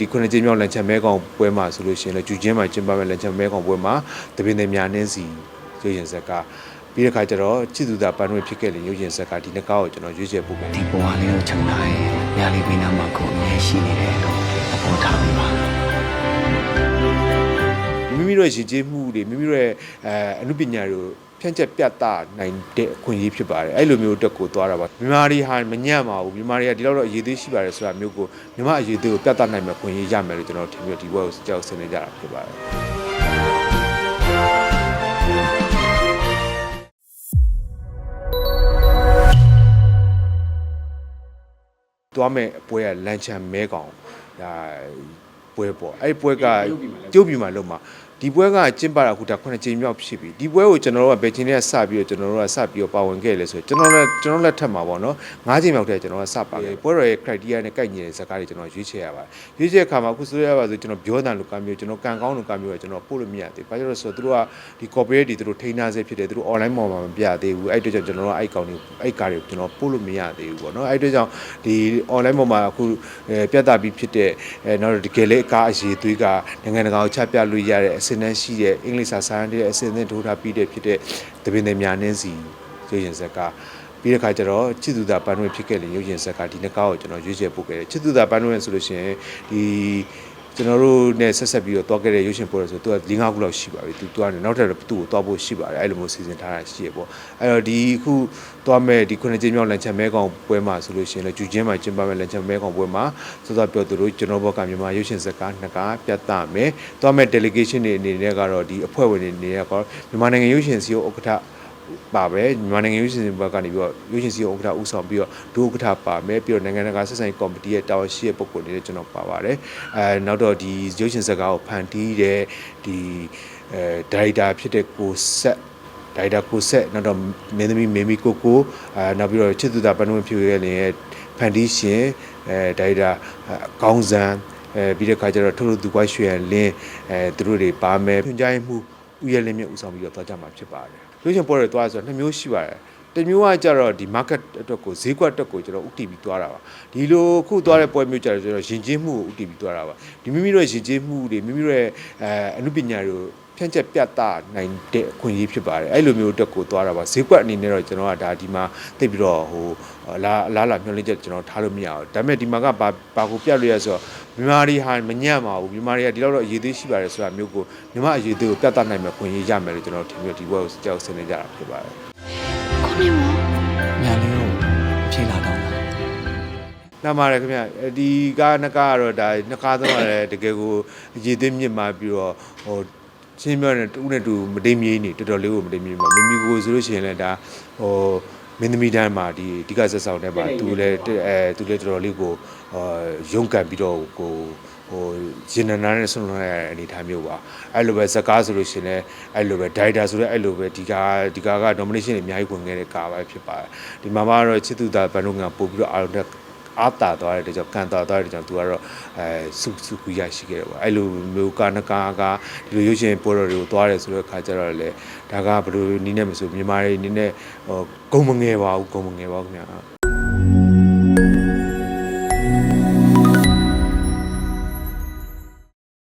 ဒီခုနှစ်ကြိမ်မြောက်လန်ချန်မဲကောင်ပွဲမှာဆိုလို့ရှိရင်လည်းဂျူချင်းမှာကျင်းပမဲ့လန်ချန်မဲကောင်ပွဲမှာတပင်းတွေများနှင်းစီရုပ်ရင်ဇက်ကပြီးတဲ့ခါကျတော့ချစ်သူသာပန်းတွင်ဖြစ်ခဲ့တဲ့ရုပ်ရင်ဇက်ကဒီနှစ်ကားကိုကျွန်တော်ရွေးချယ်ပို့ခဲ့တယ်ဒီဘဝလေးကိုချမ်းသာရဲ့ညလေးပြီးနားမှာကိုအမြဲရှိနေတယ်လို့သဘောထားပြီးပါမိမိတို့ရဲ့ရှင်ကျေးမှုတွေမိမိတို့ရဲ့အဲအမှုပညာတွေကို ဖြန့်ချက်ပြသနိုင်တဲ့အခွင့်အရေးဖြစ်ပါတယ်အဲ့လိုမျိုးတက်ကိုသွားတာပါမြန်မာတွေဟာမညံ့ပါဘူးမြန်မာတွေကဒီလောက်တော့အရေးသေးရှိပါတယ်ဆိုတာမျိုးကိုမြန်မာအရေးသေးကိုပြသနိုင်မဲ့ခွင့်ရရမယ်လို့ကျွန်တော်ထင်ပြီးတော့ဒီဘက်ကိုကြောက်ဆင်းနေကြတာဖြစ်ပါတယ်သွားမဲ့အပွဲကလန်ချန်မဲကောင်ဒါပွဲပေါ့အဲ့ဒီပွဲကကျုပ်ပြည်မှာလုံးမှာ ဒီပွဲကကျင်းပတာအခုဒါ9ချိန်မြောက်ဖြစ်ပြီဒီပွဲကိုကျွန်တော်တို့ကဘယ်ချိန်နဲ့စပြီးတော့ကျွန်တော်တို့ကစပြီးတော့ပါဝင်ခဲ့လဲဆိုတော့ကျွန်တော်လည်းကျွန်တော်လက်ထက်မှာပေါ့နော်9ချိန်မြောက်တည်းကျွန်တော်ကစပါခဲ့ပွဲတော်ရဲ့ criteria နဲ့ကိုက်ညီတဲ့ဇာတ်ကားတွေကျွန်တော်ရွေးချယ်ရပါတယ်ရွေးချယ်ခါမှာအခုဆိုရပါဆိုကျွန်တော်ပြောတန်လူကမျိုးကျွန်တော်ကန်ကောင်းလူကမျိုးကကျွန်တော်ပို့လို့မရသေးဘူးဘာကြောင့်လဲဆိုတော့သူတို့ကဒီ corporate တွေသူတို့ထိန်းထားစေဖြစ်တယ်သူတို့ online ပေါ်မှာမပြသေးဘူးအဲ့အတွက်ကြောင့်ကျွန်တော်တို့အဲ့ကောင်တွေအဲ့ကားတွေကိုကျွန်တော်ပို့လို့မရသေးဘူးပေါ့နော်အဲ့အတွက်ကြောင့်ဒီ online ပေါ်မှာအခုအဲပြသပြီးဖြစ်တဲ့အဲနောက်တော့တကယ်လေအကားအရေးသွေးကနိုင်ငံတကာကိုချပြလို့ရတဲ့အစင်းနှန်းရှိတဲ့အင်္ဂလိပ်စာစာရန်တဲ့အစင်းနှန်းထိုးထားပြီးတဲ့ဖြစ်တဲ့တပင်းတွေများနှင်းစီရုပ်ရင်ဇက်ကပြီးတဲ့ခါကျတော့ချစ်သူသာပန်းတွင်ဖြစ်ခဲ့တဲ့ရုပ်ရင်ဇက်ကဒီနှစ်ကားကိုကျွန်တော်ရွေးချယ်ပို့ခဲ့တယ်ချစ်သူသာပန်းတွင်ဆိုလို့ရှိရင်ဒီ ကျွန်တော်တို့နဲ့ဆက်ဆက်ပြီးတော့တွားခဲ့တဲ့ရုပ်ရှင်ပွဲဆိုတော့သူက၄-၅ခုလောက်ရှိပါပြီသူသူကနောက်ထပ်သူ့ကိုတွားဖို့ရှိပါတယ်အဲ့လိုမျိုးစီစဉ်ထားတာရှိရပေါ့အဲ့တော့ဒီခုတွားမဲ့ဒီခုနှစ်ကြိမ်မြောက်လန်ချန်မဲကောင်ပွဲမှာဆိုလို့ရှိရင်လည်းဂျူချင်းမှာကျင်းပမဲ့လန်ချန်မဲကောင်ပွဲမှာစောစောပြောသူတို့ကျွန်တော်ဘက်ကမြန်မာရုပ်ရှင်ဇာတ်ကားနှစ်ကားပြသမယ်တွားမဲ့ delegation တွေအနေနဲ့ကတော့ဒီအဖွဲ့ဝင်တွေအနေနဲ့ကတော့မြန်မာနိုင်ငံရုပ်ရှင်စီကိုဥက္ကဋ္ဌ ပါပဲမြန်မာနိုင်ငံရုပ်ရှင်ဘက်ကနေပြီးတော့ရုပ်ရှင်စီဥက္ကဋ္ဌဦးဆောင်ပြီးတော့ဒုဥက္ကဋ္ဌပါမယ်ပြီးတော့နိုင်ငံတကာဆက်ဆံရေးကော်မတီရဲ့တာဝန်ရှိတဲ့ပုဂ္ဂိုလ်တွေလည်းကျွန်တော်ပါပါတယ်အဲနောက်တော့ဒီရုပ်ရှင်ဇာတ်ကားကိုဖန်တီးတဲ့ဒီအဲဒါရိုက်တာဖြစ်တဲ့ကိုဆက်ဒါရိုက်တာကိုဆက်နောက်တော့မင်းသမီးမေမီကိုကိုအဲနောက်ပြီးတော့ချစ်သူသာပန်းဝင်ဖြူရဲ့လည်းဖန်တီးရှင်အဲဒါရိုက်တာကောင်းစံအဲပြီးတဲ့ခါကျတော့ထုတ်လို့သူကွာရွှေရန်လင်းအဲသူတို့တွေပါမယ်ဖြန့်ကြိုင်းမှုဥယျာဉ်လင်းမြဦးဆောင်ပြီးတော့သွားကြမှာဖြစ်ပါတယ် ရုပ်ရှင်ပွဲတွေသွားဆိုတော့နှစ်မျိုးရှိပါတယ်တစ်မျိုးကကြတော့ဒီ market အတွက်ကိုဈေးကွက်အတွက်ကိုကျွန်တော်ဥတည်ပြီးသွားတာပါဒီလိုခုသွားတဲ့ပွဲမျိုးကြတော့ကျွန်တော်ယဉ်ကျေးမှုကိုဥတည်ပြီးသွားတာပါဒီမိမိတို့ရဲ့ယဉ်ကျေးမှုတွေမိမိတို့ရဲ့အဲအမှုပညာတွေကို ဖြန့်ချက်ပြသနိုင်တဲ့အခွင့်အရေးဖြစ်ပါတယ်အဲ့လိုမျိုးအတွက်ကိုသွားတာပါဈေးကွက်အနေနဲ့တော့ကျွန်တော်ကဒါဒီမှာသိပြီးတော့ဟိုအလားအလားလာမျှော်လင့်ချက်ကျွန်တော်ထားလို့မရဘူးဒါပေမဲ့ဒီမှာကဘာဘာကိုပြလို့ရဆိုတော့မြန်မာတွေဟာမညံ့ပါဘူးမြန်မာတွေကဒီလောက်တော့အရေးသေးရှိပါတယ်ဆိုတာမျိုးကိုမြန်မာအရေးသေးကိုပြသနိုင်မဲ့ခွင့်ရရမယ်လို့ကျွန်တော်ထင်ပြီးတော့ဒီဘက်ကိုကြောက်ဆင်းနေကြတာဖြစ်ပါတယ်ညလေးကိုအဖြေလာတော့လားနားပါတယ်ခင်ဗျဒီကားနှစ်ကားကတော့ဒါနှစ်ကားသုံးရတယ်တကယ်ကိုအရေးသေးမြင့်มาပြီးတော့ဟို ချင်းပြောနေတူနဲ့တူမတိမ်မြေးနေတော်တော်လေးကိုမတိမ်မြေးပါမမီကိုဆိုလို့ရှိရင်လည်းဒါဟိုမင်းသမီးတန်းမှာဒီအဓိကဆက်ဆောင်တဲ့မှာသူလည်းအဲသူလည်းတော်တော်လေးကိုအာရုန်းကန်ပြီးတော့ကိုဟိုရင်နနာနဲ့ဆွလွန်ရတဲ့အနေအထားမျိုးပါအဲ့လိုပဲဇကားဆိုလို့ရှိရင်လည်းအဲ့လိုပဲဒိုင်တာဆိုလည်းအဲ့လိုပဲဒီကားဒီကားက nomination တွေအများကြီးဝင်ခဲ့တဲ့ကားပဲဖြစ်ပါတယ်ဒီမှာကတော့ချစ်သူသားဘန်တို့ကပို့ပြီးတော့အာရုံတက် အာတာသွားတဲ့အတွက်ကြောင့်ကန်တာသွားတဲ့အတွက်ကြောင့်သူကတော့အဲစုစုကူရရှိခဲ့တယ်ပေါ့အဲ့လိုမျိုးကနကားကဒီလိုရုပ်ရှင်ပွဲတော်တွေကိုသွားတယ်ဆိုတော့ခါကြတော့လေဒါကဘယ်လိုနီးနေမဆိုမြန်မာတွေနီးနေဟိုဂုံမငယ်ပါဘူးဂုံမငယ်ပါဘူးခင်ဗျာ